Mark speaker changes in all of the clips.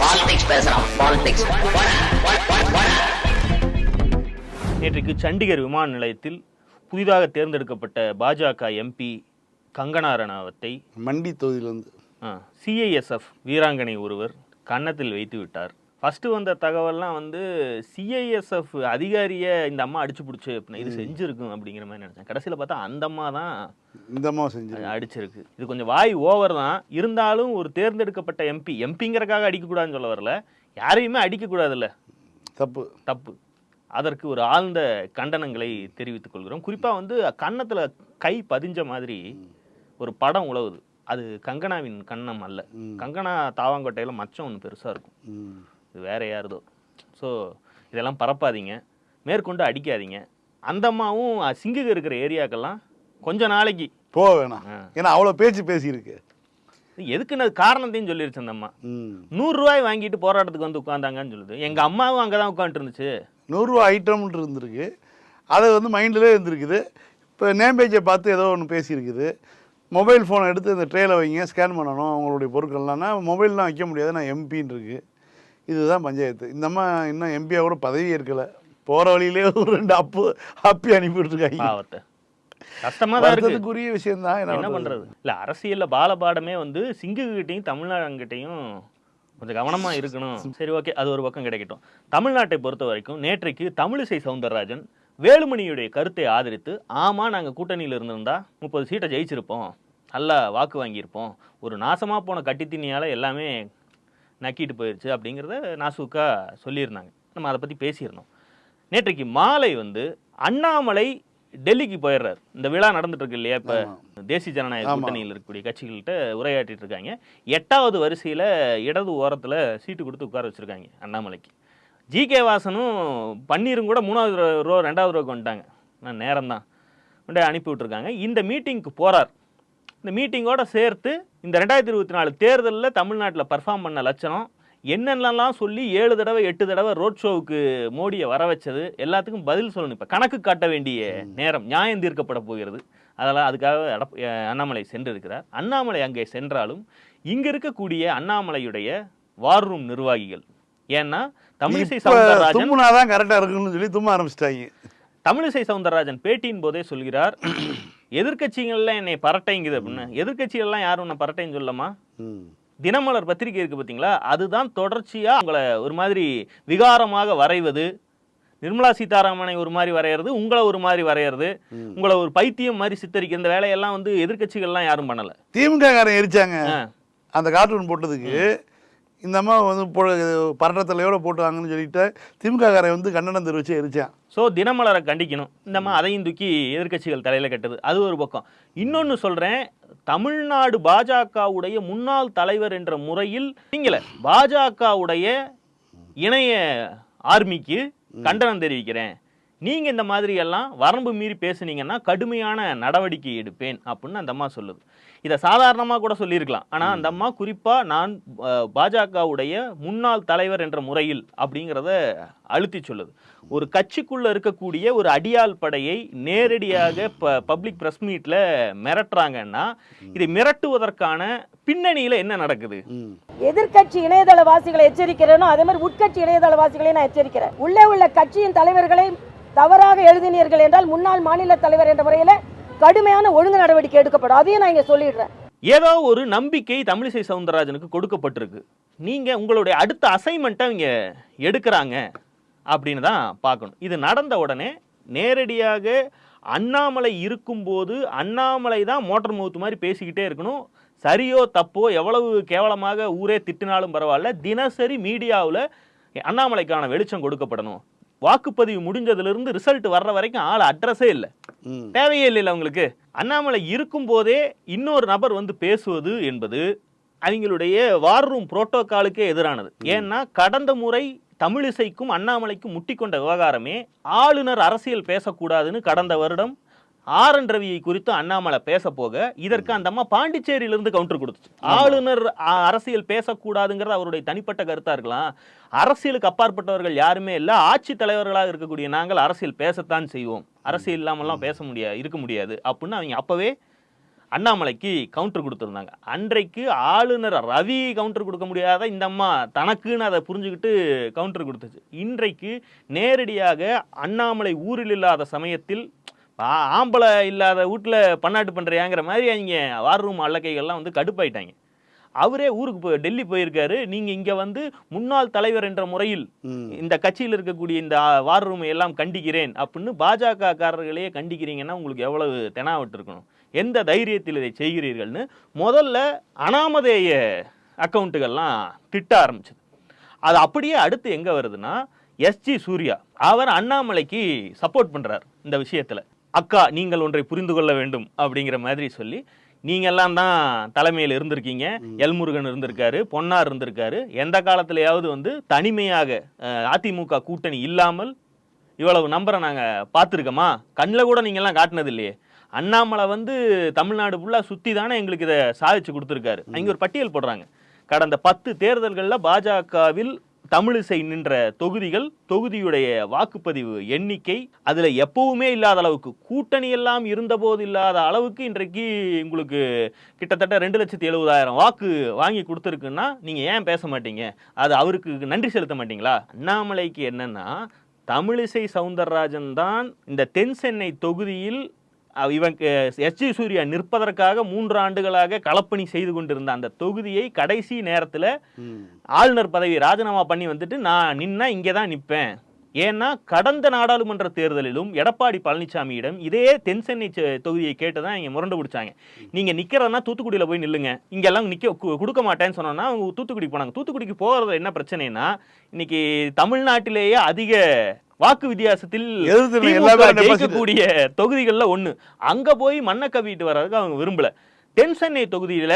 Speaker 1: Politics பேசுறான் politics
Speaker 2: நேற்றைக்கு சண்டிகர் விமான நிலையத்தில் புதிதாக தேர்ந்தெடுக்கப்பட்ட பாஜக எம்பி கங்கனா ரணாவத்தை
Speaker 3: மண்டி தொகுதியிலேருந்து.
Speaker 2: சிஐஎஸ்எஃப் வீராங்கனை ஒருவர் கன்னத்தில் வைத்து விட்டார் ஃபர்ஸ்ட் வந்த தகவல்லாம் வந்து சிஐஎஸ்எஃப் அதிகாரியை இந்த அம்மா அடிச்சு பிடிச்சி இது செஞ்சிருக்கும் அப்படிங்கிற மாதிரி நினைச்சேன். கடைசியில் பார்த்தா அந்த அம்மா தான்
Speaker 3: இந்த அம்மா செஞ்சு
Speaker 2: அடிச்சிருக்கு. இது கொஞ்சம் வாய் ஓவர் தான். இருந்தாலும் ஒரு தேர்ந்தெடுக்கப்பட்ட எம்பி எம்பிங்கிறக்காக அடிக்கக்கூடாதுன்னு சொல்ல வரல. யாரையுமே அடிக்கக்கூடாதுல்ல.
Speaker 3: தப்பு.
Speaker 2: தப்பு. அதற்கு ஒரு ஆழ்ந்த கண்டனங்களை தெரிவித்துக் கொள்கிறோம். குறிப்பாக வந்து கன்னத்தில் கை பதிஞ்ச மாதிரி ஒரு படம் உழவுது. அது கங்கனாவின் கன்னம் அல்ல. கங்கனா தாவாங்கோட்டையில் மச்சம் ஒன்று பெருசாக இருக்கும். இது வேற யாருதோ. ஸோ இதெல்லாம் பரப்பாதீங்க. மேற்கொண்டு அடிக்காதீங்க. அந்த அம்மாவும் இருக்கிற ஏரியாக்கெல்லாம் கொஞ்ச நாளைக்கு.
Speaker 3: போக வேணாம். ஏன்னா அவ்வளோ பேச்சு பேசியிருக்கு.
Speaker 2: எதுக்குன்னு காரணத்தையும் சொல்லிருச்சு அந்த அம்மா. நூறுரூவாய் வாங்கிட்டு போராட்டத்துக்கு வந்து உட்காந்தாங்கன்னு சொல்லுது. எங்கள் அம்மாவும் அங்கே தான் உட்காந்துட்டு இருந்துச்சு
Speaker 3: நூறுரூவா ஐட்டம்னு இருந்திருக்கு. அது வந்து மைண்ட்லேயே இருந்திருக்குது. இப்போ நேம் பேஜை பார்த்து ஏதோ ஒன்று பேசியிருக்குது. மொபைல் ஃபோனை எடுத்து இந்த ட்ரேல வைங்க ஸ்கேன் பண்ணணும் அவங்களுடைய பொருட்கள்லாம்னா மொபைல்லாம் வைக்க முடியாது. நான் எம்பின்னு இருக்கு. இதுதான் பஞ்சாயத்து. இந்த அம்மா இன்னும் எம்பியாக கூட பதவி ஏற்கலை. போகிற வழியிலே ஒரு ரெண்டு அப்பு அப்பி அனுப்பிவிட்டுருக்காங்க.
Speaker 2: பாவத்தை. கஷ்டமா தான் இருக்கு.
Speaker 3: வருத்தத்துக்குரிய விஷயம்தான்.
Speaker 2: என்ன பண்றது? இல்ல அரசியல்ல பாலபாடமே வந்து சிங்குகிட்டையும் தமிழ்நாடுகிட்டையும் கொஞ்சம் கவனமா இருக்கணும். சரி ஓகே அது ஒரு பக்கம் கிடைக்கட்டும். தமிழ்நாட்டை பொறுத்த வரைக்கும் நேற்றைக்கு தமிழிசை சவுந்தரராஜன் வேலுமணியுடைய கருத்தை ஆதரித்து ஆமா நாங்க கூட்டணியில் இருந்திருந்தா முப்பது சீட்டை ஜெயிச்சிருப்போம். நல்லா வாக்கு வாங்கியிருப்போம். ஒரு நாசமா போன கட்டித்தினியால எல்லாமே நக்கிட்டு போயிடுச்சு அப்படிங்கிறத நாசூக்கா சொல்லியிருந்தாங்க. நம்ம அதை பத்தி பேசியிருந்தோம். நேற்றைக்கு மாலை வந்து அண்ணாமலை டெல்லிக்கு போயிடுறாரு. இந்த விழா நடந்துட்டு இருக்கு இல்லையா? இப்ப தேசிய ஜனநாயக. கூட்டணியில் இருக்கக்கூடிய கட்சிகள்கிட்ட உரையாற்றிட்டு இருக்காங்க. எட்டாவது வரிசையில இடது ஓரத்துல சீட்டு கொடுத்து உட்கார வச்சிருக்காங்க அண்ணாமலைக்கு. ஜி. கே. வாசனும் பன்னீரும் கூட மூணாவது ரோ- ரோ ரெண்டாவது ரோக்கு வந்துட்டாங்க. நான் நேரம் தான் கொண்டு அனுப்பி விட்டுருக்காங்க. இந்த மீட்டிங்க்கு போறார். இந்த மீட்டிங்கோட சேர்த்து இந்த ரெண்டாயிரத்தி இருபத்தி நாலு தேர்தலில் தமிழ்நாட்டில் பர்ஃபார்ம் பண்ண லட்சணம் என்னென்னலாம் சொல்லி ஏழு தடவை எட்டு தடவை ரோட் ஷோவுக்கு மோடியை வர வச்சது எல்லாத்துக்கும் பதில் சொல்லணும். இப்போ கணக்கு காட்ட வேண்டிய நேரம் நியாயம் தீர்க்கப்பட போகிறது. அதெல்லாம் அதுக்காக எடப்- அண்ணாமலை சென்றிருக்கிறார். அண்ணாமலை அங்கே சென்றாலும் இங்க இருக்கக்கூடிய அண்ணாமலையுடைய வார் ரூம் நிர்வாகிகள். ஏன்னா தமிழிசை சவுந்தரராஜன்
Speaker 3: தும்முனாதான் கரெக்டாக இருக்குன்னு சொல்லி தும்ம ஆரம்பிச்சிட்டாங்க.
Speaker 2: தமிழிசை சவுந்தரராஜன் பேட்டியின் போதே சொல்கிறார் எதிர்க்கட்சிகள்ல என்னை பரட்டைங்குது அப்படின்னு. எதிர்க்கட்சிகள்லாம் யாரும் உன்னை பரட்டைன்னு சொல்லமா
Speaker 3: ம்.
Speaker 2: தினமலர் பத்திரிகை இருக்கு பார்த்தீங்களா? அதுதான் தொடர்ச்சியா உங்களை ஒரு மாதிரி விகாரமாக வரைவது. நிர்மலா சீதாராமனை ஒரு மாதிரி வரைகிறது உங்களை ஒரு மாதிரி வரைகிறது உங்களை ஒரு பைத்தியம் மாதிரி சித்தரிக்க இந்த வேலையெல்லாம் வந்து எதிர்க்கட்சிகள்லாம் யாரும் பண்ணல.
Speaker 3: திமுக காரன் எரிச்சாங்க. அந்த கார்ட்டூன் போட்டதுக்கு இந்த அம்மா வந்து போ பரட்ட தலையோட போட்டுவாங்கன்னு சொல்லிட்டு திமுக காரன் வந்து கண்டனம் தெரிவிச்சு எரிச்சான்.
Speaker 2: ஸோ தினமலரை கண்டிக்கணும். இந்த மாதிரி அதையும் தூக்கி எதிர்க்கட்சிகள் தலையில கட்டுது. அது ஒரு பக்கம். இன்னொன்னு சொல்றேன் தமிழ்நாடு பாஜகவுடைய முன்னாள் தலைவர் என்ற முறையில் நீங்கள பாஜகவுடைய இணைய ஆர்மிக்கு கண்டனம் தெரிவிக்கிறேன். நீங்க இந்த மாதிரி எல்லாம் வரம்பு மீறி பேசுனீங்கன்னா கடுமையான நடவடிக்கை எடுப்பேன் அப்படின்னு அந்த அம்மா சொல்லுது. இதை சாதாரணமாக கூட சொல்லியிருக்கலாம். ஆனால் அந்த அம்மா குறிப்பா நான் பாஜகவுடைய முன்னாள் தலைவர் என்ற முறையில் அப்படிங்கிறத அழுத்தி சொல்லுது. ஒரு கட்சிக்குள்ள இருக்கக்கூடிய ஒரு அடியாள் படையை நேரடியாக பப்ளிக் பிரஸ் மீட்ல மிரட்டுறாங்கன்னா இதை மிரட்டுவதற்கான பின்னணியில என்ன நடக்குது?
Speaker 3: ம்.
Speaker 4: எதிர்க்கட்சி இணையதள வாசிகளை எச்சரிக்கிறேனோ அதே மாதிரி உட்கட்சி இணையதள வாசிகளை நான் எச்சரிக்கிறேன். உள்ளே உள்ள கட்சியின் தலைவர்களை தவறாக எழுதினீர்கள் என்றால் முன்னாள் மாநில தலைவர் என்ற முறையில் கடுமையான ஒழுங்கு நடவடிக்கை எடுக்கப்படும். அதையும் நான் இங்கே சொல்லிடுறேன்.
Speaker 2: ஏதோ ஒரு நம்பிக்கை தமிழிசை சவுந்தரராஜனுக்கு கொடுக்கப்பட்டிருக்கு. நீங்கள் உங்களுடைய அடுத்த அசைன்மெண்ட்டை இங்கே எடுக்கிறாங்க அப்படின்னு தான் பார்க்கணும். இது நடந்த உடனே நேரடியாக அண்ணாமலை இருக்கும்போது அண்ணாமலை தான் மோட்டர் மவுத் மாதிரி பேசிக்கிட்டே இருக்கணும். சரியோ தப்போ எவ்வளவு கேவலமாக ஊரே திட்டினாலும் பரவாயில்ல. தினசரி மீடியாவில் அண்ணாமலைக்கான வெளிச்சம் கொடுக்கப்படணும். வாக்குப்பதிவு முடிஞ்சதுலேருந்து ரிசல்ட் வர்ற வரைக்கும் ஆள் அட்ரஸே இல்லை. தேவையே இல்லைல்ல அவங்களுக்கு. அண்ணாமலை இருக்கும்போதே இன்னொரு நபர் வந்து பேசுவது என்பது அவங்களுடைய வார் ரூம் புரோட்டோகாலுக்கே எதிரானது. ஏன்னா கடந்த முறை தமிழிசைக்கும் அண்ணாமலைக்கும் முட்டிக்கொண்ட விவகாரமே ஆளுநர் அரசியல் பேசக்கூடாதுன்னு கடந்த வருடம் ஆர் என் ரவியை குறித்து அண்ணாமலை பேச போக இதற்கு அந்த அம்மா பாண்டிச்சேரியிலிருந்து கவுண்டர் கொடுத்துச்சு. ஆளுநர் அரசியல் பேசக்கூடாதுங்கிறது அவருடைய தனிப்பட்ட கருத்தா இருக்கலாம். அரசியலுக்கு அப்பாற்பட்டவர்கள் யாருமே இல்லை. ஆட்சி தலைவர்களாக இருக்கக்கூடிய நாங்கள் அரசியல் பேசத்தான் செய்வோம். அரசியல் இல்லாமலாம் பேச முடியாது இருக்க முடியாது. அப்படின்னு அவங்க அப்பவே அண்ணாமலைக்கு கவுண்டர் கொடுத்துருந்தாங்க. அன்றைக்கு ஆளுநர் ரவி கவுண்டர் கொடுக்க முடியாத இந்த அம்மா தனக்குன்னு அதை புரிஞ்சுக்கிட்டு கவுண்டர் கொடுத்துச்சு. இன்றைக்கு நேரடியாக அண்ணாமலை ஊரில் இல்லாத சமயத்தில் ஆம்பளை இல்லாத வீட்டில் பன்னாட்டு பண்ணுறியாங்கிற மாதிரி அவங்க வார் ரூம் அல்லக்கைகள்லாம் வந்து கடுப்பாயிட்டாங்க. அவரே ஊருக்கு போய் டெல்லி போயிருக்காரு. நீங்க இங்க வந்து முன்னாள் தலைவர் என்ற முறையில். இந்த கட்சியில் இருக்கக்கூடிய இந்த வார் ரூமை எல்லாம் கண்டிக்கிறேன் அப்படின்னு பாஜக காரர்களையே கண்டிக்கிறீங்கன்னா உங்களுக்கு எவ்வளவு தெனாவட்டு இருக்கணும்? எந்த தைரியத்தில் இதை செய்கிறீர்கள்னு முதல்ல அனாமதேய அக்கௌண்ட்டுகள்லாம் திட்ட ஆரம்பிச்சது. அது அப்படியே அடுத்து எங்க வருதுன்னா எஸ்ஜி சூர்யா. அவர் அண்ணாமலைக்கு சப்போர்ட் பண்றார் இந்த விஷயத்துல. அக்கா நீங்கள் ஒன்றை புரிந்து கொள்ள வேண்டும் அப்படிங்கிற மாதிரி சொல்லி நீங்க எல்லாம் தான் தலைமையில் இருந்திருக்கீங்க. எல்முருகன் இருந்திருக்காரு பொன்னார் இருந்திருக்காரு. எந்த காலத்திலேயாவது வந்து தனிமையாக அதிமுக கூட்டணி இல்லாமல் இவ்வளவு நம்பரை நாங்க பார்த்துருக்கோமா? கண்ணில் கூட நீங்க எல்லாம் காட்டினது இல்லையே அண்ணாமலை வந்து தமிழ்நாடு ஃபுல்லாக சுற்றி தானே எங்களுக்கு இதை சாதிச்சு கொடுத்துருக்காரு. அங்கே ஒரு பட்டியல் போடுறாங்க. கடந்த பத்து தேர்தல்களில் பாஜகவில் தமிழிசை நின்ற தொகுதிகள் தொகுதியுடைய வாக்குப்பதிவு எண்ணிக்கை அதில் எப்பவுமே இல்லாத அளவுக்கு கூட்டணி எல்லாம் இருந்தபோது இல்லாத அளவுக்கு இன்றைக்கு உங்களுக்கு கிட்டத்தட்ட ரெண்டு லட்சத்தி எழுபதாயிரம் வாக்கு வாங்கி கொடுத்துருக்குன்னா நீங்கள் ஏன் பேச மாட்டீங்க? அது அவருக்கு நன்றி செலுத்த மாட்டீங்களா? அண்ணாமலைக்கு என்னன்னா தமிழிசை சவுந்தரராஜன் தான் இந்த தென் சென்னை தொகுதியில் இவன் எஸ். ஜி. சூர்யா நிற்பதற்காக மூன்று ஆண்டுகளாக களப்பணி செய்து கொண்டிருந்த அந்த தொகுதியை கடைசி நேரத்தில். ஆளுநர் பதவி ராஜினாமா பண்ணி வந்துட்டு நான் நின்னா இங்கே தான் நிற்பேன். ஏன்னா கடந்த நாடாளுமன்ற தேர்தலிலும் எடப்பாடி பழனிசாமியிடம் இதே தென் சென்னை செ- தொகுதியை கேட்டு தான் இங்கே முரண்டு பிடிச்சாங்க. நீங்கள் நிற்கிறதுனா தூத்துக்குடியில் போய் நில்லுங்க. இங்கெல்லாம் நிற்க கு- கொடுக்க மாட்டேன்னு சொன்னோன்னா அவங்க தூத்துக்குடிக்கு போனாங்க. தூத்துக்குடிக்கு போகிறது என்ன பிரச்சனைனா இன்னைக்கு தமிழ்நாட்டிலேயே அதிக வாக்கு வித்தியாசத்தில். ஜெயிக்கக்கூடிய தொகுதிகளில் ஒன்று அங்கே போய் மண்ணை கவிட்டு வர்றதுக்கு அவங்க விரும்பல. தென் சென்னை தொகுதியில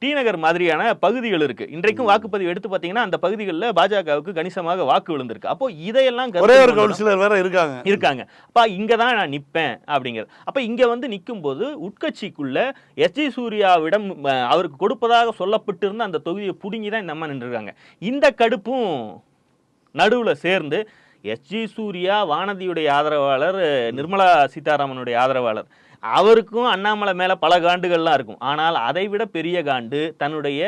Speaker 2: டி நகர் மாதிரியான பகுதிகள் இருக்கு. இன்றைக்கும் வாக்குப்பதிவு எடுத்து பார்த்தீங்கன்னா அந்த பகுதிகளில் பாஜகவுக்கு கணிசமாக வாக்கு விழுந்திருக்கு. அப்போ இதையெல்லாம்
Speaker 3: ஒரே கவுன்சிலர் வேற இருக்காங்க.
Speaker 2: இருக்காங்க. அப்ப இங்க தான் நான் நிப்பேன் அப்படிங்கிறது அப்ப இங்க வந்து நிக்கும்போது உட்கட்சிக்குள்ள எஸ்ஜி சூர்யாவிடம் அஹ், அவருக்கு கொடுப்பதாக சொல்லப்பட்டிருந்த அந்த தொகுதியை புடுங்கி தான் இந்த அம்மா நின்றுருக்காங்க. இந்த கடுப்பும் நடுவுல சேர்ந்து எஸ்ஜி சூர்யா வானதியுடைய ஆதரவாளர் நிர்மலா சீதாராமனுடைய ஆதரவாளர். அவருக்கும் அண்ணாமலை மேல பல காண்டுகள்லாம் இருக்கும். ஆனால் அதை விட பெரிய காண்டு தன்னுடைய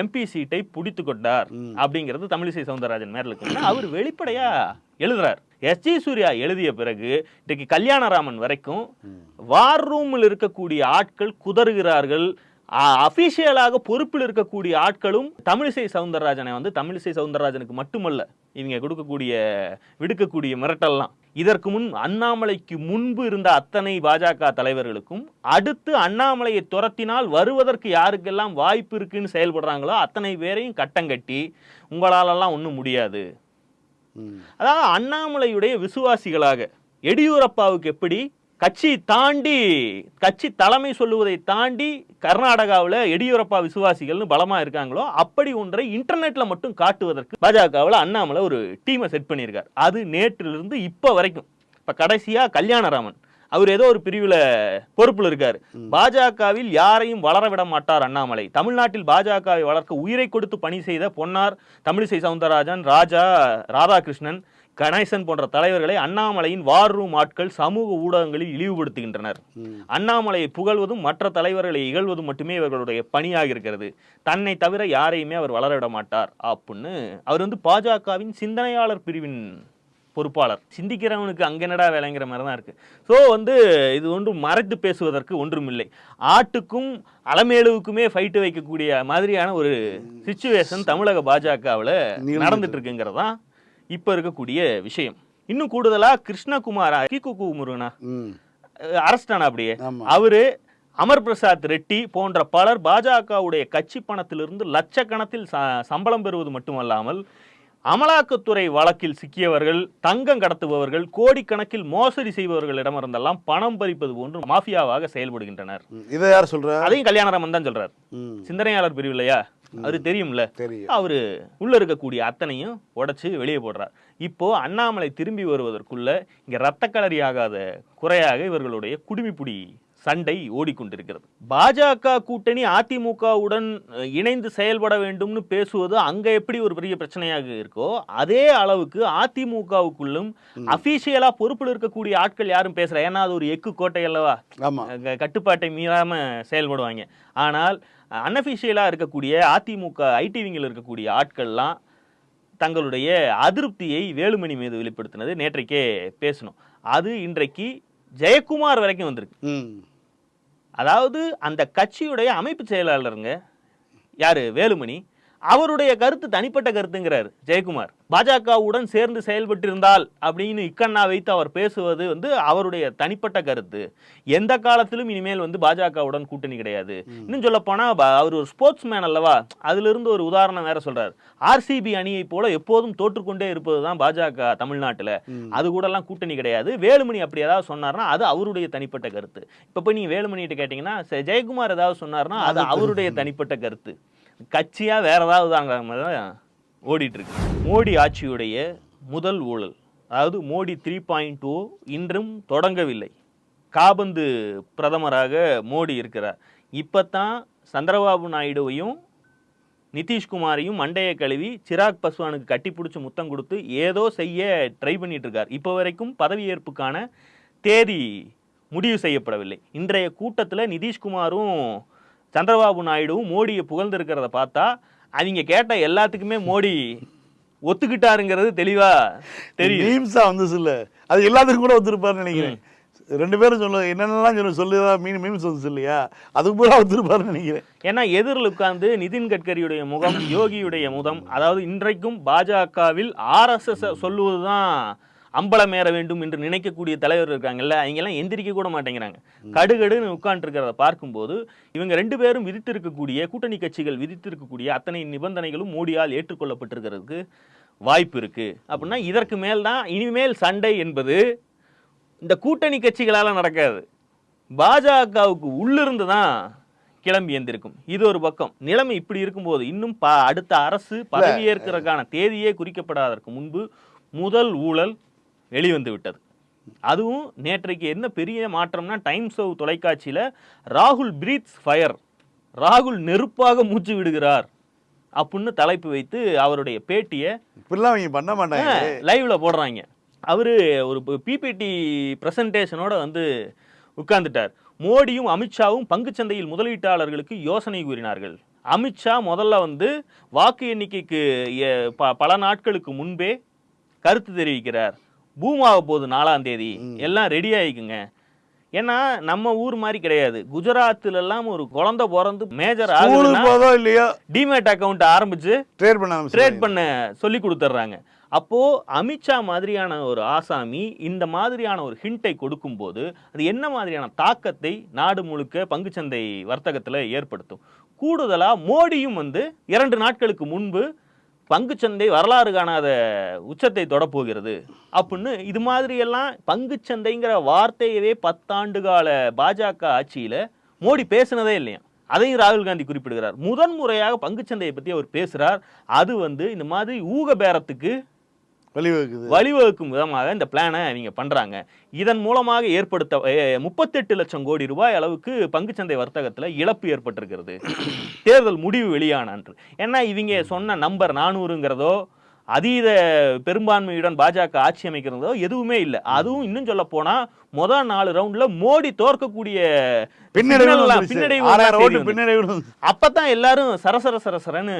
Speaker 2: எம்பி சீட்டை பிடித்து கொண்டார் அப்படிங்கிறது தமிழிசை சவுந்தரராஜன் மேல இருக்குன்னா அவர் வெளிப்படையா எழுதுறார். எஸ்ஜி சூர்யா எழுதிய பிறகு இன்றைக்கு கல்யாணராமன் வரைக்கும் வார் ரூமில் இருக்கக்கூடிய ஆட்கள் குதறுகிறார்கள். அபிஷியலாக பொறுப்பில் இருக்கக்கூடிய ஆட்களும் தமிழிசை சவுந்தரராஜனை வந்து தமிழிசை சவுந்தரராஜனுக்கு மட்டுமல்ல இவங்க கொடுக்கக்கூடிய விடுக்கக்கூடிய மிரட்டல்லாம் இதற்கு முன் அண்ணாமலைக்கு முன்பு இருந்த அத்தனை பாஜக தலைவர்களுக்கும் அடுத்து அண்ணாமலையை துரத்தினால் வருவதற்கு யாருக்கெல்லாம் வாய்ப்பு இருக்குன்னு செயல்படுறாங்களோ அத்தனை பேரையும் கட்டங்கட்டி உங்களாலெல்லாம் ஒன்றும் முடியாது. அதாவது அண்ணாமலையுடைய விசுவாசிகளாக எடியூரப்பாவுக்கு எப்படி கட்சி தாண்டி கட்சி தலைமை சொல்லுவதை தாண்டி கர்நாடகாவில் எடியூரப்பா விசுவாசிகள்னு பலமா இருக்காங்களோ அப்படி ஒன்றை இன்டர்நெட்ல மட்டும் காட்டுவதற்கு பாஜகவில் அண்ணாமலை ஒரு டீமை செட் பண்ணியிருக்கார். அது நேற்றிலிருந்து இப்போ வரைக்கும். இப்போ கடைசியா கல்யாணராமன் அவர் ஏதோ ஒரு பிரிவுல பொறுப்புல இருக்காரு. பாஜகவில் யாரையும் வளர விட மாட்டார் அண்ணாமலை. தமிழ்நாட்டில் பாஜகவை வளர்க்க உயிரை கொடுத்து பணி செய்த பொன்னார் தமிழிசை சவுந்தரராஜன் ராஜா ராதாகிருஷ்ணன் கணேசன் போன்ற தலைவர்களை அண்ணாமலையின் வார் ரூம் ஆட்கள் சமூக ஊடகங்களில் இழிவுபடுத்துகின்றனர். அண்ணாமலையை புகழ்வதும் மற்ற தலைவர்களை இகழ்வதும் மட்டுமே இவர்களுடைய பணியாக இருக்கிறது. தன்னை தவிர யாரையுமே அவர் வளர விட மாட்டார். அப்படின்னு அவர் வந்து பாஜகவின் சிந்தனையாளர் பிரிவின் பொறுப்பாளர். சிந்திக்கிறவனுக்கு அங்க என்னடா வேலைங்கிற மாதிரி தான் இருக்கு. ஸோ வந்து இது ஒன்றும் மறைத்து பேசுவதற்கு ஒன்றும் இல்லை ஆட்டுக்கும் அலமேலுவுக்குமே ஃபைட்டு வைக்கக்கூடிய மாதிரியான ஒரு சுச்சுவேஷன் தமிழக பாஜகவில் நடந்துட்டு இருக்குங்கிறது? தான் இப்போ இருக்கக்கூடிய விஷயம். இன்னும் கூடுதலா கிருஷ்ணகுமாரா கிகு முருகனா அரஸ்ட் ஆனா அப்படியே. அவரு அமர் பிரசாத் ரெட்டி போன்ற பலர் பாஜகவுடைய கட்சி பணத்திலிருந்து லட்சக்கணக்கில் ச- சம்பளம் பெறுவது மட்டுமல்லாமல் அமலாக்கத்துறை வழக்கில் சிக்கியவர்கள் தங்கம் கடத்துபவர்கள் கோடிக்கணக்கில் மோசடி செய்பவர்களிடமிருந்தெல்லாம் பணம் பறிப்பது போன்று மாஃபியாவாக செயல்படுகின்றனர்.
Speaker 3: இதை யார் சொல்றா?
Speaker 2: அதையும் கல்யாணராமன் தான் சொல்றார். சிந்தனையாளர் பிரிவு இல்லையா? அவரு தெரியும்ல?
Speaker 3: தெரியும்.
Speaker 2: அவரு உள்ள இருக்கக்கூடிய அத்தனையும் உடைச்சு வெளியே போடுறார். இப்போ அண்ணாமலை திரும்பி வருவதற்குள்ள இங்க ரத்த கலரி ஆகாத குறையாக இவர்களுடைய குடுமிப்புடி சண்டை ஓடிக்கொண்டிருக்கிறது. பாஜக கூட்டணி அதிமுகவுடன் இணைந்து செயல்பட வேண்டும்னு பேசுவது அங்க எப்படி ஒரு பெரிய பிரச்சனையாக இருக்கோ அதே அளவுக்கு அதிமுகவுக்குள்ளும் அபிஷியலா பொறுப்பில் இருக்கக்கூடிய ஆட்கள் யாரும் பேசல. ஏன்னா அது ஒரு எக்கு கோட்டை அல்லவா? கட்டுப்பாட்டை மீறாம செயல்படுவாங்க. ஆனால் அன்அஃபிஷியலா இருக்கக்கூடிய அதிமுக ஐடிவிங்கில் இருக்கக்கூடிய ஆட்கள்லாம் தங்களுடைய அதிருப்தியை வேலுமணி மீது வெளிப்படுத்தினது நேற்றைக்கே பேசணும். அது இன்றைக்கு ஜெயக்குமார் வரைக்கும் வந்திருக்கு. அதாவது அந்த கட்சியுடைய அமைப்பு செயலாளருங்க யாரு? வேலுமணி. அவருடைய கருத்து தனிப்பட்ட கருத்துங்கிறாரு. ஜெயக்குமார் பாஜகவுடன் சேர்ந்து செயல்பட்டிருந்தால் அப்படின்னு இக்கண்ணா வைத்து அவர் பேசுவது வந்து அவருடைய தனிப்பட்ட கருத்து. எந்த காலத்திலும் இனிமேல் வந்து பாஜகவுடன் கூட்டணி கிடையாது. இன்னும் சொல்ல போனா ப- அவர் ஒரு ஸ்போர்ட்ஸ் மேன் அல்லவா? அதுல இருந்து ஒரு உதாரணம் வேற சொல்றாரு. ஆர்சிபி அணியை போல எப்போதும் தோற்றுக்கொண்டே இருப்பதுதான் பாஜக தமிழ்நாட்டுல. அது கூட எல்லாம் கூட்டணி கிடையாது. வேலுமணி அப்படி ஏதாவது சொன்னார்னா அது அவருடைய தனிப்பட்ட கருத்து. இப்ப போய் நீங்க வேலுமணிகிட்ட கேட்டீங்கன்னா ஜெயக்குமார் ஏதாவது சொன்னார்னா அது அவருடைய தனிப்பட்ட கருத்து. கட்சியாக வேறு ஏதாவது தாங்க தான் மோடி ஆட்சியுடைய முதல் ஊழல் அதாவது மோடி த்ரீ பாயிண்ட் டூ இன்றும் தொடங்கவில்லை. காபந்து பிரதமராக மோடி இருக்கிறார். இப்பதான் சந்திரபாபு நாயுடுவையும் நிதிஷ்குமாரையும் மண்டையை கழுவி சிராக் பஸ்வானுக்கு கட்டி பிடிச்சி முத்தம் கொடுத்து ஏதோ செய்ய ட்ரை பண்ணிட்டு இருக்கார் இப்போ வரைக்கும் பதவியேற்புக்கான தேதி முடிவு செய்யப்படவில்லை. இன்றைய கூட்டத்தில் நிதிஷ்குமாரும் சந்திரபாபு நாயுடுவும் மோடியை புகழ்ந்திருக்கிறத பார்த்தா அவங்க கேட்ட எல்லாத்துக்குமே மோடி ஒத்துக்கிட்டாருங்கிறது தெளிவா தெரியும்
Speaker 3: மீம்ஸா வந்து சொல்ல அது எல்லாத்துக்கும் கூட ஒத்துருப்பாருன்னு நினைக்கிறேன். ரெண்டு பேரும் சொல்ல என்னென்னலாம் சொல்ல சொல்லுதா மீன் மீம்ஸ் வந்து இல்லையா அதுக்கு பூரா ஒத்துருப்பாருன்னு நினைக்கிறேன்.
Speaker 2: ஏன்னா எதிரில் உட்கார்ந்து நிதின் கட்கரியுடைய முகம் யோகியுடைய முகம் அதாவது இன்றைக்கும் பாஜகவில் ஆர்எஸ்எஸ் சொல்லுவதுதான் அம்பலமேற வேண்டும் என்று நினைக்கக்கூடிய தலைவர் இருக்காங்கல்ல அவங்க எல்லாம் எந்திரிக்க கூட மாட்டேங்கிறாங்க. கடுகடுன்னு உட்கார்ந்துருக்கிறத பார்க்கும்போது இவங்க ரெண்டு பேரும் விதித்திருக்கக்கூடிய கூட்டணி கட்சிகள் விதித்திருக்கக்கூடிய அத்தனை நிபந்தனைகளும் மோடியால் ஏற்றுக்கொள்ளப்பட்டிருக்கிறதுக்கு வாய்ப்பு இருக்கு. அப்படின்னா இதற்கு மேல் தான் இனிமேல் சண்டை என்பது இந்த கூட்டணி கட்சிகளால நடக்காது. பாஜகவுக்கு உள்ளிருந்து தான் கிளம்பி எந்திருக்கும். இது ஒரு பக்கம். நிலைமை இப்படி இருக்கும்போது இன்னும் ப அடுத்த அரசு பதவியேற்கிறதுக்கான தேதியே குறிக்கப்படாததற்கு முன்பு முதல் ஊழல் வெளிவந்து விட்டது அதுவும் நேற்றைக்கு என்ன பெரிய மாற்றம்னா டைம்ஸ் ஆஃப் தொலைக்காட்சியில ராகுல் பிரீத்ஸ் ஃபயர் ராகுல் நெருப்பாக மூச்சு விடுகிறார் அப்படின்னு தலைப்பு வைத்து அவருடைய பேட்டியை
Speaker 3: இப்படிலாம் அவங்க பண்ண மாட்டாங்க.
Speaker 2: லைவ்ல போடுறாங்க. அவரு ஒரு பிபிடி பிரசன்டேஷனோட வந்து உட்கார்ந்துட்டார். மோடியும் அமித்ஷாவும் பங்குச்சந்தையில் முதலீட்டாளர்களுக்கு யோசனை கூறினார்கள். அமித்ஷா முதல்ல வந்து வாக்கு எண்ணிக்கைக்கு பல நாட்களுக்கு முன்பே கருத்து தெரிவிக்கிறார். பூமாக போகுது நாலாம் தேதி. எல்லாம் ரெடி ஆயிக்குங்க. ஏன்னா நம்ம ஊர் மாதிரி கிடையாது. குஜராத்ல எல்லாம் ஒரு குழந்தை பிறந்து மேஜர்
Speaker 3: போதோ இல்லையோ?
Speaker 2: டிமேட் அக்கவுண்ட் ஆரம்பிச்சு
Speaker 3: ட்ரேட் பண்ண
Speaker 2: ட்ரேட். பண்ண சொல்லி கொடுத்துட்றாங்க அப்போ அமித்ஷா மாதிரியான ஒரு ஆசாமி இந்த மாதிரியான ஒரு ஹிண்டை கொடுக்கும்போது அது என்ன மாதிரியான தாக்கத்தை நாடு முழுக்க பங்குச்சந்தை வர்த்தகத்துல ஏற்படுத்தும்? கூடுதலா மோடியும் வந்து இரண்டு நாட்களுக்கு முன்பு பங்குச்சந்தை வரலாறு காணாத உச்சத்தை தொடப்போகிறது. அப்படின்னு இது மாதிரியெல்லாம் பங்குச்சந்தைங்கிற வார்த்தையவே பத்தாண்டு கால பாஜக ஆட்சியில் மோடி பேசினதே இல்லையா அதையும் ராகுல் காந்தி குறிப்பிடுகிறார். முதன் முறையாக பங்குச்சந்தையை பற்றி அவர் பேசுகிறார் அது வந்து இந்த மாதிரி ஊக பேரத்துக்கு
Speaker 3: வழிவகுக்குது.
Speaker 2: வழிவகுக்கும் விதமாக இந்த பிளானை இவங்க பண்றாங்க. இதன் மூலமாக ஏற்படுத்த முப்பத்தெட்டு லட்சம் கோடி ரூபாய் அளவுக்கு பங்குச்சந்தை வர்த்தகத்துல இழப்பு ஏற்பட்டிருக்கிறது. தேர்தல் முடிவு வெளியான அன்று. ஏன்னா இவங்க சொன்ன நம்பர் நானூறுங்கிறதோ அதீத பெரும்பான்மையுடன் பாஜக ஆட்சி அமைக்கிறதோ எதுவுமே இல்லை. அதுவும் இன்னும் சொல்ல போனா முதல் நாலு ரவுண்ட்ல மோடி தோற்கக்கூடிய
Speaker 3: பின்னடைவு
Speaker 2: அப்பதான் எல்லாரும் சரசர சரசரன்னு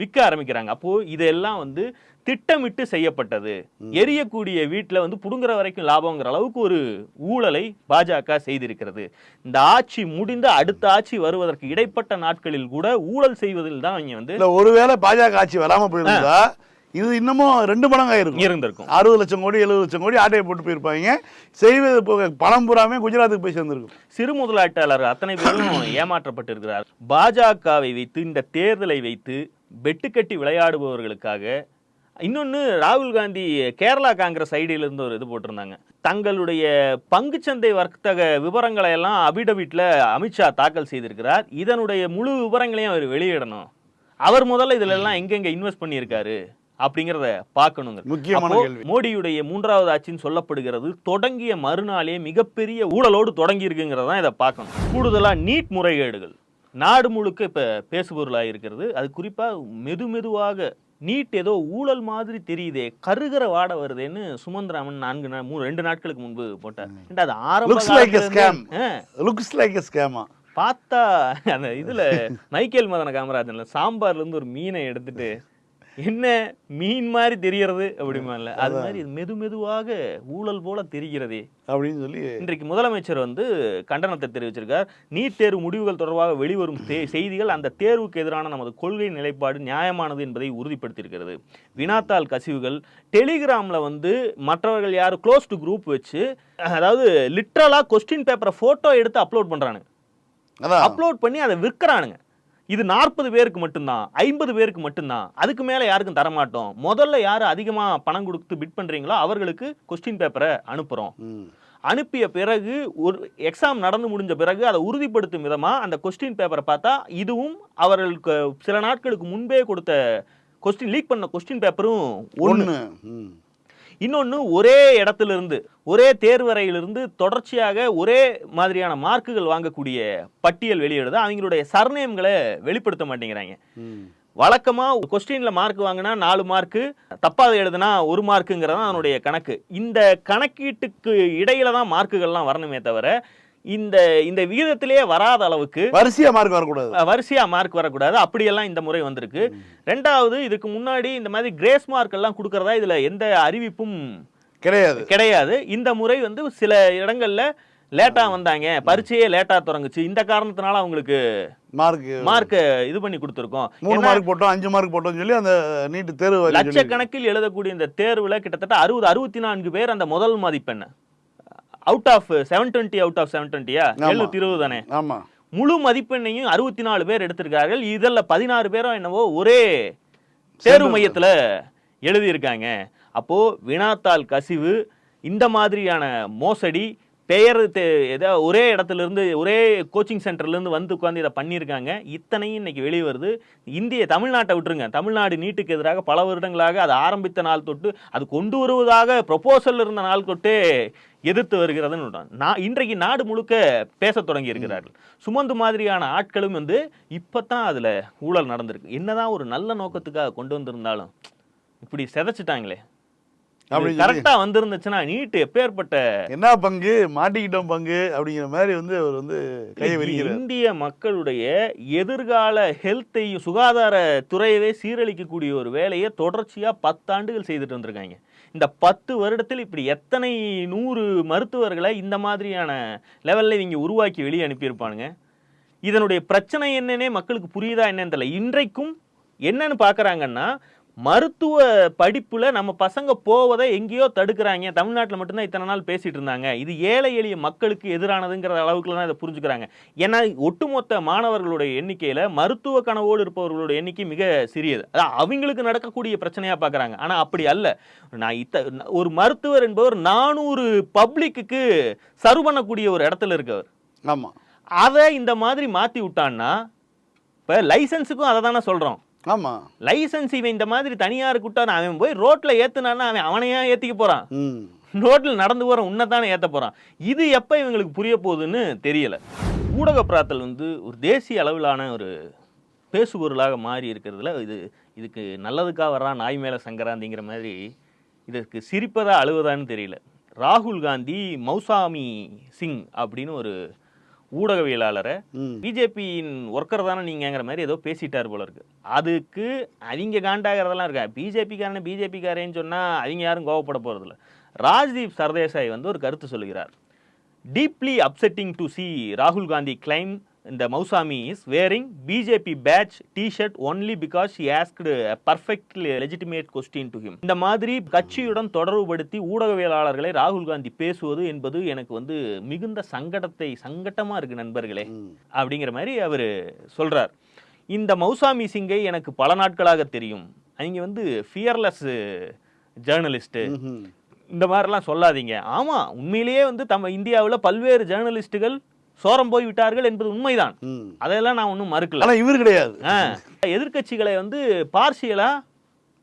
Speaker 2: விற்க ஆரம்பிக்கிறாங்க. அப்போ இதெல்லாம் வந்து திட்டமிட்டு செய்யப்பட்டது. எரியக்கூடிய வீட்டுல வந்து புடுங்குற வரைக்கும் லாபங்கிற அளவுக்கு ஒரு ஊழலை பாஜக செய்திருக்கிறது. இந்த ஆட்சி முடிந்து அடுத்த ஆட்சி வருவதற்கு இடைப்பட்ட நாட்களில் கூட ஊழல் செய்வதில் தான் அவங்க வந்து
Speaker 3: ஒருவேளை பாஜக ஆட்சி வராம போயிருந்தா இது இன்னமும் ரெண்டு மடங்கு ஆயிருக்கும்
Speaker 2: இருந்திருக்கும்.
Speaker 3: அறுபது லட்சம் கோடி எழுபது லட்சம் கோடி ஆட்டையை போட்டு போயிருப்பாங்க. செய்வது போக பணம் பூராமே குஜராத்துக்கு போய் சேர்ந்திருக்கும்.
Speaker 2: சிறு முதலாட்டாளர் அத்தனை பேரும் ஏமாற்றப்பட்டிருக்கிறார். பாஜகவை வைத்து இந்த தேர்தலை வைத்து வெட்டுக்கட்டி விளையாடுபவர்களுக்காக இன்னொன்று ராகுல் காந்தி கேரளா காங்கிரஸ் ஐடியில இருந்து ஒரு இது போட்டிருந்தாங்க. தங்களுடைய பங்குச்சந்தை வர்த்தக விவரங்களை எல்லாம் அபிடவிட்ல அமித்ஷா தாக்கல் செய்திருக்கிறார். இதனுடைய முழு விவரங்களையும் அவர் வெளியிடணும். அவர் முதல்ல இதுல எல்லாம் எங்கெங்க இன்வெஸ்ட் பண்ணியிருக்காரு அப்படிங்கிறத பார்க்கணுங்க.
Speaker 3: முக்கியமான.
Speaker 2: மோடியுடைய மூன்றாவது ஆட்சின்னு சொல்லப்படுகிறது. தொடங்கிய மறுநாளே மிகப்பெரிய ஊழலோடு தொடங்கி இருக்குங்கிறத இதை பார்க்கணும். கூடுதலா நீட் முறைகேடுகள். நாடு முழுக்க இப்ப பேசுபொருளாக இருக்கிறது அது குறிப்பா மெது மெதுவாக நீட் ஏதோ ஊழல் மாதிரி தெரியுதே கருகிற வாட வருதேன்னு சுமந்திராமன் நான்கு நா- மூணு ரெண்டு நாட்களுக்கு முன்பு போட்டார். அது ஆரம்ப பார்த்தா அந்த இதுல மைக்கேல் மதன காமராஜன்ல சாம்பார்ல இருந்து ஒரு மீனை எடுத்துட்டு என்ன மீன் மாதிரி தெரியறது அப்படிமால அது மாதிரி மெது மெதுவாக ஊழல் போல தெரிகிறதே.
Speaker 3: அப்படின்னு சொல்லி
Speaker 2: இன்றைக்கு முதலமைச்சர் வந்து கண்டனத்தை தெரிவிச்சிருக்கார். நீட் தேர்வு முடிவுகள் தொடர்பாக வெளிவரும் செய்திகள் அந்த தேர்வுக்கு எதிரான நமது கொள்கை நிலைப்பாடு நியாயமானது என்பதை உறுதிப்படுத்தியிருக்கிறது. வினாத்தாள் கசிவுகள் டெலிகிராம்ல வந்து மற்றவர்கள் யாரும் க்ளோஸ் டு குரூப் வச்சு அதாவது லிட்ரலா கொஸ்டின் பேப்பரை போட்டோ எடுத்து அப்லோட் பண்றானுங்க.
Speaker 3: அதான்.
Speaker 2: அப்லோட் பண்ணி அதை விற்கிறானுங்க. இது நாற்பது பேருக்கு மட்டும்தான் ஐம்பது பேருக்கு மட்டும்தான். அதுக்கு மேலே யாருக்கும் தரமாட்டோம். முதல்ல யார் அதிகமாக பணம் கொடுத்து பிட் பண்ணுறீங்களோ அவர்களுக்கு கொஸ்டின் பேப்பரை அனுப்புகிறோம். அனுப்பிய பிறகு ஒரு எக்ஸாம் நடந்து முடிஞ்ச பிறகு அதை உறுதிப்படுத்தும் விதமாக அந்த கொஸ்டின் பேப்பரை பார்த்தா இதுவும் அவர்களுக்கு சில நாட்களுக்கு முன்பே கொடுத்த கொஸ்டின் லீக் பண்ண கொஸ்டின் பேப்பரும் ஒன்று. இன்னொன்று ஒரே இடத்துல இருந்து ஒரே தேர்வறையிலிருந்து தொடர்ச்சியாக ஒரே மாதிரியான மார்க்குகள் வாங்கக்கூடிய பட்டியல் வெளியிடுது அவங்களுடைய சர்நேம்களை வெளிப்படுத்த மாட்டேங்கிறாங்க
Speaker 3: ம்.
Speaker 2: வழக்கமாக கொஸ்டினில் மார்க் வாங்கினா நாலு மார்க்கு தப்பாக எழுதுனா ஒரு மார்க்குங்கிறது தான் அதனுடைய கணக்கு இந்த கணக்கீட்டுக்கு இடையில தான் மார்க்குகள்லாம் வரணுமே தவிர இந்த இந்த விகிதத்திலேயே வராத அளவுக்கு
Speaker 3: வரிசையா மார்க் வரக்கூடாது.
Speaker 2: வரிசையா மார்க் வரக்கூடாது. அப்படியெல்லாம் இந்த முறை வந்திருக்கு. ரெண்டாவது இதுக்கு முன்னாடி இந்த மாதிரி கிரேஸ் மார்க் எல்லாம் கொடுக்கறதா இதுல எந்த அறிவிப்பும்
Speaker 3: கிடையாது.
Speaker 2: கிடையாது. இந்த முறை வந்து சில இடங்கள்ல லேட்டா வந்தாங்க. பரீட்சையே லேட்டா தொடங்குச்சு. இந்த காரணத்தினால அவங்களுக்கு
Speaker 3: மார்க்
Speaker 2: மார்க் இது பண்ணி கொடுத்துருக்கோம்.
Speaker 3: மூணு மார்க் போட்டோம் அஞ்சு மார்க் போட்டோம்னு சொல்லி அந்த நீட்டு தேர்வு.
Speaker 2: லட்சக்கணக்கில் எழுதக்கூடிய இந்த தேர்வுல கிட்டத்தட்ட அறுபது அறுபத்தி நான்கு பேர் அந்த முதல் மதிப்பெண். Out of seven twenty out of seven டுவெண்ட்டியா. எழுநூத்தி இருபது தானே?
Speaker 3: ஆமா.
Speaker 2: முழு மதிப்பெண்ணையும் அறுபத்தி நாலு பேர் எடுத்திருக்கார்கள். இதில் பதினாறு பேரும் என்னவோ ஒரே தேர்வு மையத்துல எழுதியிருக்காங்க. அப்போ வினாத்தாள் கசிவு இந்த மாதிரியான மோசடி பெயர் தே- ஏதோ ஒரே இடத்துல இருந்து ஒரே கோச்சிங் சென்டர்ல இருந்து வந்து உட்கார்ந்து இதை பண்ணியிருக்காங்க. இத்தனையும் இன்னைக்கு வெளியே வருது. இந்திய தமிழ்நாட்டை விட்டுருங்க. தமிழ்நாடு நீட்டுக்கு எதிராக பல வருடங்களாக அது ஆரம்பித்த நாள் தொட்டு அது கொண்டு வருவதாக ப்ரொபோசல் இருந்த நாள் தொட்டே எதிர்த்து வருகிறதுன்னு. நான் இன்றைக்கு நாடு முழுக்க பேசத் தொடங்கி இருக்கிறார்கள். சுமந்து மாதிரியான ஆட்களும் வந்து இப்பதான் அதுல ஊழல் நடந்திருக்கு. என்னதான் ஒரு நல்ல நோக்கத்துக்காக கொண்டு வந்திருந்தாலும் இப்படி சிதைச்சிட்டாங்களே.
Speaker 3: அப்படி
Speaker 2: கரெக்டா வந்திருந்துச்சுன்னா நீட்டு எப்பேற்பட்ட
Speaker 3: என்ன பங்கு? மாட்டிக்கிட்டோம் பங்கு அப்படிங்கிற மாதிரி வந்து அவர் வந்து கையை விரிக்கிறார்.
Speaker 2: இந்திய மக்களுடைய எதிர்கால ஹெல்த்தையும் சுகாதார துறையவே சீரழிக்கக்கூடிய ஒரு வேலையை தொடர்ச்சியா பத்தாண்டுகள் செய்துட்டு வந்திருக்காங்க. இந்த பத்து வருடத்தில் இப்படி எத்தனை நூறு மருத்துவர்களை இந்த மாதிரியான லெவல்ல இவங்க உருவாக்கி வெளியே அனுப்பியிருப்பானுங்க? இதனுடைய பிரச்சனை என்னன்னே மக்களுக்கு புரியுதா என்னன்னு தெரியல. இன்றைக்கும் என்னன்னு பார்க்கறாங்கன்னா மருத்துவ படிப்புல நம்ம பசங்க போவதை எங்கேயோ தடுக்கிறாங்க. தமிழ்நாட்டில் மட்டும்தான் இத்தனை நாள் பேசிட்டு இருந்தாங்க இது ஏழை எளிய மக்களுக்கு எதிரானதுங்கிற அளவுக்குல தான் இதை புரிஞ்சுக்கிறாங்க. ஏன்னா ஒட்டுமொத்த மாணவர்களுடைய எண்ணிக்கையில மருத்துவ கனவோடு இருப்பவர்களுடைய எண்ணிக்கை மிக சிறியது. அதான் அவங்களுக்கு நடக்கக்கூடிய பிரச்சனையா பார்க்கறாங்க ஆனா அப்படி அல்ல. நான் இத்த ஒரு மருத்துவர் என்பவர் நானூறு பப்ளிக்குக்கு சர்வ் பண்ணக்கூடிய ஒரு இடத்துல இருக்கவர்.
Speaker 3: ஆமா.
Speaker 2: அதை இந்த மாதிரி மாத்தி விட்டான்னா இப்ப லைசன்ஸுக்கும் அதை தானே சொல்றோம்.
Speaker 3: ஆமா.
Speaker 2: லைசன்ஸ் இவன் இந்த மாதிரி தனியாருக்கு விட்டான் அவன் போய் ரோட்ல ஏத்துனான்னா அவன் அவனையா ஏத்திக்க போறான்?
Speaker 3: ம்.
Speaker 2: ரோட்ல நடந்து போற உன்னைத்தானே ஏத்த போறான்? இது எப்ப இவங்களுக்கு புரிய போகுதுன்னு தெரியல. ஊடக பிராத்தல் வந்து ஒரு தேசிய அளவிலான ஒரு பேசுபொருளாக மாறி இருக்கிறதுல இது இதுக்கு நல்லதுக்காக வர்றான் நாய் மேல சங்கராந்திங்கிற மாதிரி இதற்கு சிரிப்பதா அழுவதான்னு தெரியல. ராகுல் காந்தி மௌசாமி சிங் அப்படின்னு ஒரு ஊடகவியலாளரை பிஜேபியின் ஒர்க்கர் தானே நீங்கங்கிற மாதிரி ஏதோ பேசிட்டார் போல இருக்கு. அதுக்கு அவங்க காண்டாகிறதெல்லாம் இருக்கா? பிஜேபிக்காரன பிஜேபிக்காரேன்னு சொன்னா அவங்க யாரும் கோவப்பட போறதில்ல. ராஜ்தீப் சர்தேசாய் வந்து ஒரு கருத்து சொல்லுகிறார். டீப்லி அப்செட்டிங் டு see ராகுல் காந்தி கிளைம் இந்த Mousami is wearing BJP badge t shirt only because asked a perfectly legitimate question to him இந்த மாதிரி கட்சியுடன் தொடர்புபடுத்தி ஊடகவியலாளர்களை ராகுல் காந்தி பேசுவது என்பது எனக்கு வந்து மிகுந்த சங்கடத்தை சங்கட்டமா இருக்கு நண்பர்களே. அப்படிங்கிற மாதிரி அவர் சொல்றார் இந்த மௌசாமி சிங்கை எனக்கு பல நாட்களாக தெரியும் அவங்க வந்து ஃபியர்லெஸ் ஜேர்னலிஸ்ட்டு. இந்த மாதிரிலாம் சொல்லாதீங்க ஆமா உண்மையிலேயே வந்து நம்ம இந்தியாவில் பல்வேறு ஜேர்னலிஸ்ட்டுகள் சோரம் போய் விட்டார்கள் என்பது உண்மைதான்.
Speaker 3: ம்.
Speaker 2: அதெல்லாம் நான் ஒன்றும் மறுக்கல.
Speaker 3: இவர் கிடையாது.
Speaker 2: ஆ, எதிர்க்கட்சிகளை வந்து பார்சியலா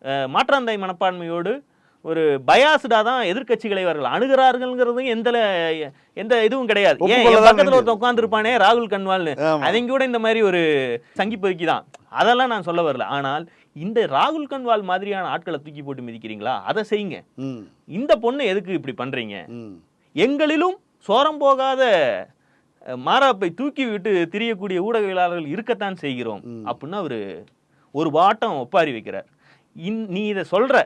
Speaker 2: அஹ், மாற்றாந்தாய் மனப்பான்மையோடு ஒரு பயாஸ்டா தான் எதிர்க்கட்சிகளை இவர்கள் அணுகிறார்கள்ங்கிறது எந்த எந்த இதுவும் கிடையாது. ஏன்? பக்கத்துல. ஒருத்தன் உட்காந்துருப்பானே ராகுல் கன்வால்னு. அவங்க கூட இந்த மாதிரி ஒரு சங்கி பொறுக்கி தான் அதெல்லாம் நான் சொல்ல வரல. ஆனால் இந்த ராகுல் கன்வால் மாதிரியான ஆட்களை தூக்கி போட்டு மிதிக்கிறீங்களா? அதை செய்யுங்க. இந்த பொண்ணு எதுக்கு இப்படி பண்றீங்க? எங்களிலும் சோரம் போகாத மாறாப்பை தூக்கி விட்டு திரியக்கூடிய ஊடகவியலாளர்கள் இருக்கத்தான் செய்கிறோம் அப்படின்னு அவரு ஒரு வாட்டம் ஒப்பாரி வைக்கிறார். இன் நீ இதை சொல்ற.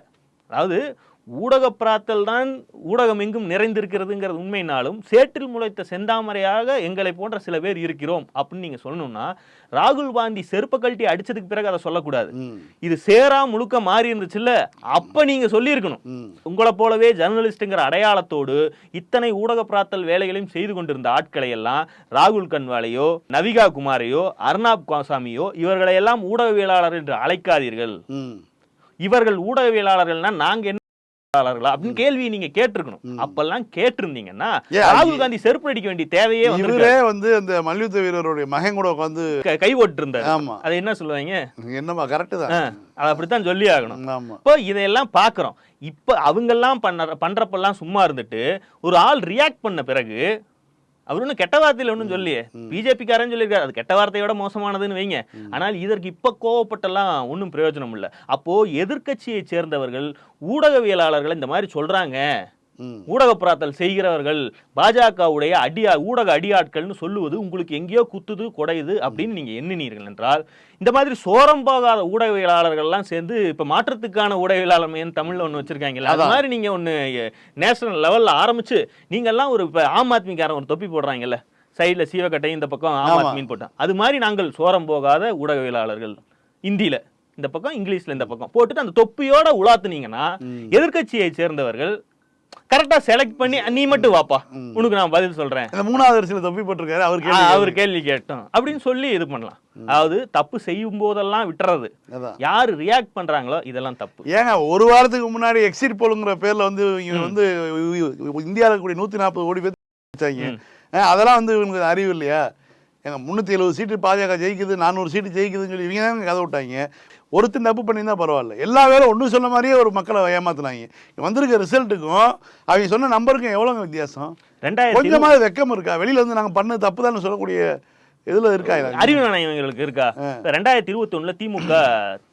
Speaker 2: அதாவது ஊடக பிராத்தல் தான் ஊடகம் எங்கும் நிறைந்திருக்கிறதுங்கிறது உண்மைனாலும் சேற்றில் முளைத்த செந்தாமரையாக எங்களை போன்ற சில பேர் இருக்கிறோம் அப்படின்னு நீங்க சொல்லணும்னா ராகுல் காந்தி செருப்ப கழட்டி அடிச்சதுக்கு பிறகு அதை சொல்லக்கூடாது. இது சேரா முழுக்க மாறி இருந்துச்சுல்ல அப்ப நீங்க சொல்லியிருக்கணும். உங்களை போலவே ஜெர்னலிஸ்ட்டுங்கிற அடையாளத்தோடு இத்தனை ஊடக பிராத்தல் வேலைகளையும் செய்து கொண்டிருந்த ஆட்களை எல்லாம் ராகுல் கன்வாலையோ நவிகா குமாரையோ அர்னாப் கோசாமியோ இவர்களை எல்லாம் ஊடகவியலாளர் என்று அழைக்காதீர்கள். இவர்கள் ஊடகவியலாளர்கள்னா நாங்க என்ன ஊடகவியலாளர்களா அப்படின்னு கேள்வியை நீங்க கேட்டிருக்கணும். அப்பெல்லாம் கேட்டிருந்தீங்கன்னா ராகுல் காந்தி செருப்பு அடிக்க வேண்டிய தேவையே
Speaker 3: இவரே வந்து அந்த மல்யுத்த வீரருடைய மகன் கூட உட்காந்து
Speaker 2: கை ஓட்டு இருந்தார்
Speaker 3: ஆமா.
Speaker 2: அது என்ன சொல்லுவாங்க?
Speaker 3: என்னம்மா கரெக்டு தான்.
Speaker 2: அது அப்படித்தான் சொல்லி ஆகணும். இப்போ இதையெல்லாம் பார்க்குறோம். இப்போ அவங்கெல்லாம் பண்ண பண்றப்பெல்லாம் சும்மா இருந்துட்டு ஒரு ஆள் ரியாக்ட் பண்ண பிறகு அவர் ஒன்றும் கெட்ட வார்த்தையில் ஒன்றும் சொல்லியே பிஜேபிக்காரன் சொல்லியிருக்காரு. அது கெட்ட வார்த்தையோட மோசமானதுன்னு வைங்க. ஆனால் இதற்கு இப்போ கோவப்பட்டெல்லாம் ஒன்றும் பிரயோஜனம் இல்லை அப்போ எதிர்க்கட்சியைச் சேர்ந்தவர்கள் ஊடகவியலாளர்கள் இந்த மாதிரி சொல்றாங்க.
Speaker 3: ம்
Speaker 2: ஊடக பிராத்தல் செய்கிறவர்கள் பாஜகவுடைய அடியா ஊடக அடியாட்கள்னு சொல்லுவது உங்களுக்கு எங்கேயோ குத்துது குடையுது அப்படின்னு நீங்க எண்ணினீர்கள் என்றால் இந்த மாதிரி சோரம் போகாத ஊடகவியலாளர்கள்லாம் சேர்ந்து இப்ப மாற்றத்துக்கான ஊடகவியலாளர் மையம் தமிழ்ல ஒண்ணு வச்சிருக்காங்கல்ல அது. மாதிரி நீங்க ஒண்ணு நேஷனல் லெவல்ல ஆரம்பிச்சு நீங்க எல்லாம் ஒரு இப்ப ஆம் ஆத்மிக்காரன் ஒரு தொப்பி போடுறாங்கல்ல சைடுல சீவக்கட்டை இந்த பக்கம் ஆம். ஆத்மின்னு போட்டான் அது மாதிரி நாங்கள் சோரம் போகாத ஊடகவியலாளர்கள் இந்தியில இந்த பக்கம் இங்கிலீஷ்ல இந்த பக்கம் போட்டுட்டு அந்த தொப்பியோட உலாத்துனீங்கன்னா எதிர்க்கட்சியை சேர்ந்தவர்கள் கரெக்டா செலக்ட் பண்ணி நீ மட்டும் வாப்பா. உனக்கு நான் பதில் சொல்றேன்.
Speaker 3: இந்த மூணாவது வரிசையில் தொப்பி போட்டிருக்காரு அவர் கேள்வி
Speaker 2: அவர் கேள்வி கேட்டோம். அப்படின்னு சொல்லி இது பண்ணலாம். அதாவது தப்பு செய்யும் போதெல்லாம் விட்டுறது யாரு ரியாக்ட் பண்றாங்களோ இதெல்லாம் தப்பு.
Speaker 3: ஏங்க ஒரு வாரத்துக்கு முன்னாடி எக்ஸிட் போலுங்கிற பேர்ல வந்து இவங்க வந்து இந்தியாவில் இருக்கக்கூடிய நூத்தி நாற்பது கோடி பேர் வச்சாங்க அதெல்லாம் வந்து இவங்களுக்கு அறிவு இல்லையா? ஏங்க முந்நூற்றி எழுபது சீட்டு பாஜக ஜெயிக்குது நானூறு சீட்டு ஜெயிக்குதுன்னு சொல்லி இவங்க தான் கதை விட்டாங்க. ஒருத்தன் தப்பு பண்ணியிருந்தா பரவாயில்ல. எல்லா வேலையும் ஒன்றும் சொன்ன மாதிரியே ஒரு மக்களை ஏமாத்துனாங்க. வந்திருக்க ரிசல்ட்டுக்கும் அவங்க சொன்ன நம்பருக்கும் எவ்வளோங்க வித்தியாசம்? கொஞ்சமாவது வெக்கம் இருக்கா? வெளியில வந்து நாங்கள் பண்ணது தப்பு தான் சொல்லக்கூடிய இதுல இருக்கா?
Speaker 2: அறிவு நாணயம் இவங்களுக்கு இருக்கா ரெண்டாயிரத்தி இருபத்தி ஒண்ணுல திமுக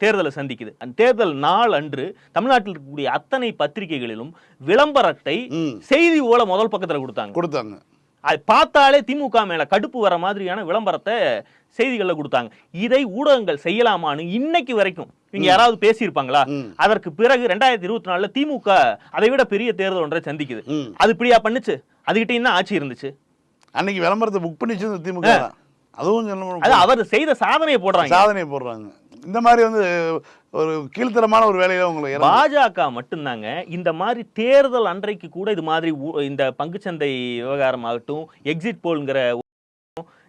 Speaker 2: தேர்தலை சந்திக்குது. அந்த தேர்தல் நாள் அன்று தமிழ்நாட்டில் இருக்கக்கூடிய அத்தனை பத்திரிகைகளிலும் விளம்பரத்தை. செய்தி ஓல முதல் பக்கத்துல கொடுத்தாங்க.
Speaker 3: கொடுத்தாங்க.
Speaker 2: அது பார்த்தாலே திமுக மேல கடுப்பு வர மாதிரியான விளம்பரத்தை செய்திகள்ல கொடுத்தாங்க. இதை ஊடகங்கள் செய்யலாமான்னு இன்னைக்கு வரைக்கும் இவங்க யாராவது பேசியிருப்பாங்களா. அதற்கு பிறகு ரெண்டாயிரத்தி இருபத்தி நாலுல திமுக அதை விட பெரிய தேர்தல் ஒன்றை சந்திக்குது. அது இப்படியா பண்ணுச்சு? அதுகிட்ட என்ன ஆட்சி இருந்துச்சு?
Speaker 3: அன்னைக்கு விளம்பரத்தை புக் பண்ணி வச்சிருந்த திமுக. அதுவும்
Speaker 2: அது அவர் செய்த சாதனையை போடுறாங்க.
Speaker 3: சாதனை போடுறாங்க. இந்த மாதிரி வந்து ஒரு கீழ்த்தரமான ஒரு வேலையில உங்களை இறங்கு-
Speaker 2: பாஜக மட்டும்தாங்க இந்த மாதிரி தேர்தல் அன்றைக்கு கூட இது மாதிரி இந்த பங்குச்சந்தை விவகாரம் ஆகட்டும் எக்ஸிட் போல்ங்கிற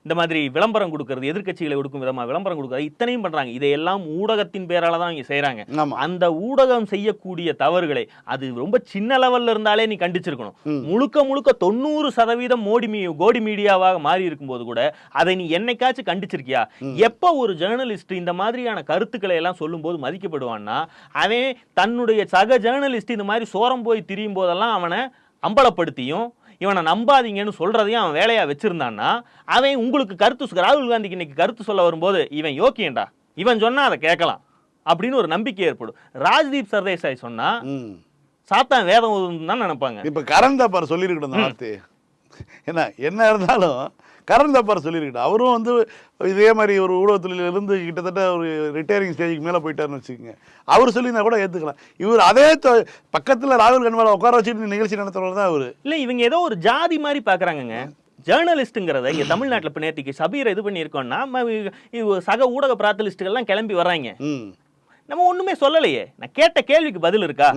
Speaker 2: இந்த மாதிரி விளம்பரம் கொடுக்கறது எதிர்க்கட்சிகளை கொடுக்கும் விதமா விளம்பரம் கொடுக்கறது இத்தனையும் பண்றாங்க. இதையெல்லாம் ஊடகத்தின் பேரால தான் இங்க செய்றாங்க.
Speaker 3: ஆமா.
Speaker 2: அந்த ஊடகம் செய்யக்கூடிய தவறுகளை அது ரொம்ப சின்ன லெவல்ல இருந்தாலே நீ கண்டிச்சிருக்கணும். முழுக்க முழுக்க தொண்ணூறு சதவீதம் மோடி மீ கோடி மீடியாவாக மாறி இருக்கும்போது கூட அதை நீ என்னைக்காச்சும் கண்டிச்சிருக்கியா? எப்ப ஒரு ஜேர்னலிஸ்ட் இந்த மாதிரியான கருத்துக்களை எல்லாம் சொல்லும்போது மதிக்கப்படுவான்னா அவன் தன்னுடைய சக ஜேர்னலிஸ்ட் இந்த மாதிரி சோரம் போய் திரியும் போதெல்லாம் அவனை அம்பலப்படுத்தியும் இவனை நம்பாதீங்கன்னு சொல்றதையும் அவன் வேலையா வச்சிருந்தான்னா அவன் உங்களுக்கு கருத்து ராகுல் காந்திக்கு இன்னைக்கு கருத்து சொல்ல வரும்போது இவன் யோக்கியன்டா. இவன் சொன்னா அதை கேட்கலாம். அப்படின்னு ஒரு நம்பிக்கை ஏற்படும். ராஜ்தீப் சர்தேசாய் சொன்னா
Speaker 3: ம்.
Speaker 2: சாத்தான் வேதம் தான் நினைப்பாங்க.
Speaker 3: இப்ப கரண் தப்பார் சொல்லியிருக்கட்டும் இந்த வார்த்தை என்ன என்ன இருந்தாலும் கரண் தப்பார் சொல்லியிருக்கட்டும் அவரும் வந்து இதே மாதிரி ஒரு ஊடகத்தில் இருந்து கிட்டத்தட்ட ஒரு ரிட்டையரிங் ஸ்டேஜுக்கு மேலே போயிட்டாருன்னு வச்சுக்கோங்க. அவர் சொல்லியிருந்தா கூட ஏற்றுக்கலாம் இவர் அதே பக்கத்துல ராகுல் கன்வாலை உட்கார வச்சுட்டு நிகழ்ச்சி நடத்துறவர் தான் அவர்.
Speaker 2: இல்ல இவங்க ஏதோ ஒரு ஜாதி மாதிரி பாக்குறாங்கங்க. ஜேர்னலிஸ்ட்டுங்கிறத இங்க தமிழ்நாட்டுல இப்ப நேற்றுக்கு சபீரை இது பண்ணியிருக்கோம்னா சக ஊடக பிராத்தலிஸ்ட்டுகள்லாம் கிளம்பி வர்றாங்க.
Speaker 3: ம்.
Speaker 2: நம்ம ஒண்ணுமே சொல்லலையே. நான் கேட்ட கேள்விக்கு பதில் இருக்கா.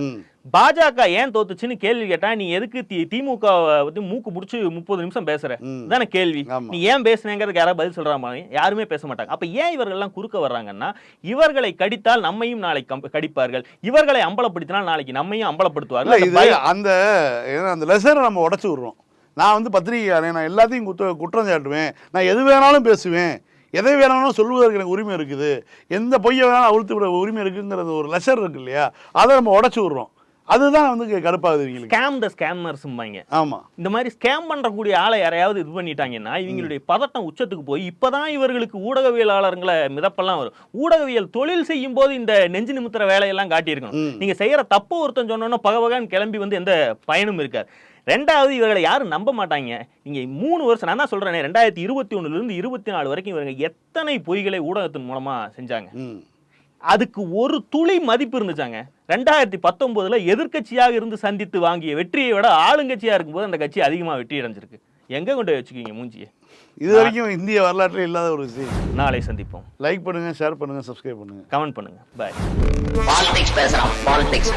Speaker 2: பாஜக ஏன் தோத்துச்சுன்னு கேள்வி கேட்டா நீ எதுக்கு திமுக வந்து மூக்கு முடிச்சு முப்பது நிமிஷம் பேசுற. தானே கேள்வி. நீ ஏன் பேசுனேங்கிறதுக்கு யாராவது பதில் சொல்றாங்க யாருமே பேச மாட்டாங்க. அப்ப ஏன் இவர்கள் எல்லாம் குறுக்க வர்றாங்கன்னா இவர்களை கடித்தால் நம்மையும் கம்ப- கடிப்பார்கள். இவர்களை அம்பலப்படுத்தினால் நாளைக்கு நம்மையும் அம்பலப்படுத்துவார்கள். அந்த.
Speaker 3: அந்த லெசரை நம்ம உடச்சு விடுறோம். நான் வந்து பத்திரிகையாளன் நான் எல்லாத்தையும் குத்த குற்றம் சாட்டுவேன். நான் எது வேணாலும் பேசுவேன். எதை வேணாலும் சொல்வதற்கு எனக்கு உரிமை இருக்குது. எந்த பொய்யை வேணாலும் அவிழ்த்து விட உரிமை இருக்குங்கிறது ஒரு லெசர் இருக்கு இல்லையா? அதை நம்ம உடச்சி விட்றோம். அதுதான் வந்து கடுப்பாகுது இவங்களுக்கு
Speaker 2: ஸ்கேம் த ஸ்கேமர்ஸும்பாங்க
Speaker 3: ஆமாம்
Speaker 2: இந்த மாதிரி ஸ்கேம் பண்ணக்கூடிய ஆளை யாரையாவது இது பண்ணிட்டாங்கன்னா இவங்களுடைய பதட்டம் உச்சத்துக்கு போய் இப்பதான் இவர்களுக்கு ஊடகவியலாளர்களை மிதப்பெல்லாம் வரும். ஊடகவியல் தொழில் செய்யும் போது இந்த நெஞ்சு நிமித்துற வேலையெல்லாம் காட்டியிருக்கணும்.
Speaker 3: ம்.
Speaker 2: நீங்க செய்யற தப்பு ஒருத்தன் சொன்னோன்னா பகவகான்னு கிளம்பி வந்து எந்த பயனும் இருக்காது. ரெண்டாவது இவர்களை யாரும் நம்ப மாட்டாங்க. நீங்க மூணு வருஷம் நான் தான் சொல்றேனே ரெண்டாயிரத்தி இருபத்தி ஒண்ணுல இருந்து இருபத்தி நாலு வரைக்கும் இவங்க எத்தனை பொய்களை ஊடகத்தின் மூலமா செஞ்சாங்க? அதுக்கு ஒரு துளி மதிப்பு இருந்துச்சாங்க. ரெண்டாயிரத்தி பத்தொன்பதுல எதிர்க்கட்சியாக இருந்து சந்தித்து வாங்கிய வெற்றியை விட ஆளுங்கட்சியா இருக்கும்போது அந்த கட்சி அதிகமா வெற்றி அடைஞ்சிருக்கு. எங்க கொண்டு போய் வச்சுக்கீங்க மூஞ்சியை?
Speaker 3: இது வரைக்கும் இந்திய வரலாற்றில் இல்லாத ஒரு விஷயம்.
Speaker 2: நாளை சந்திப்போம்.
Speaker 3: லைக் பண்ணுங்கள் ஷேர் பண்ணுங்கள் சப்ஸ்கிரைப் பண்ணுங்கள்
Speaker 2: கமெண்ட் பண்ணுங்க. பாய்
Speaker 1: பாலிடிக்ஸ் பேசுறான் பாலிடிக்ஸ்